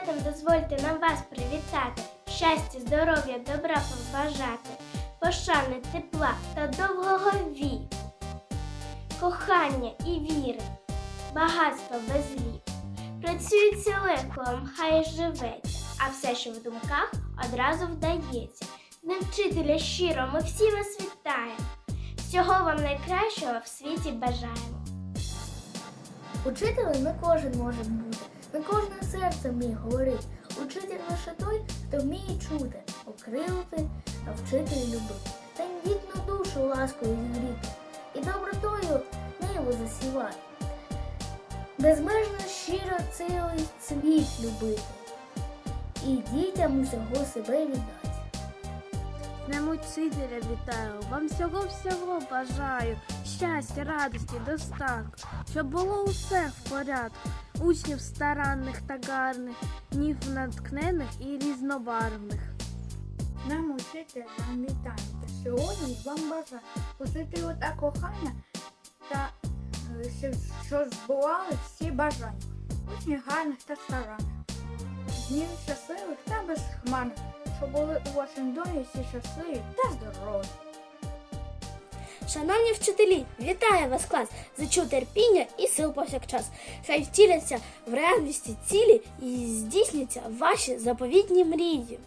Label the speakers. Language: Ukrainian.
Speaker 1: святом дозвольте нам вас привітати, щастя, здоров'я, добра побажати, пошани, тепла та довгого віку, кохання і віри, багатства без ліку. Працюється легко, вам хай живеться, а все, що в думках, одразу вдається. Днем вчителя щиро, ми всі вас вітаємо. Всього вам найкращого в світі бажаємо.
Speaker 2: Учителем не кожен може бути, не кожне серце вміє говорити. Учитель лише той, хто вміє чути, окрилити, а вчитель любити. Тендітну душу ласкою зігріти і добротою ниву засівати. Безмежно щиро цілий світ любити і дітям усього себе віддати.
Speaker 3: Днем учителя вітаю, вам всього всього бажаю, щастя, радості, достатку, щоб було усе в порядку, учнів старанних та гарних, днів наткнених і різнобарвних.
Speaker 4: Нам учителя нам вітання, та сьогодні вам бажаю позитиву та кохання, та е, що збували всі бажання, учнів гарних та старанних, днів щасливих та безхмарних, щоб були у вашому домі всі щасливі та здорові.
Speaker 5: Шановні вчителі, вітаю вас клас! Зачу терпіння і сил повсякчас. Хай втіляться в реальності цілі і здійсняться ваші заповітні мрії.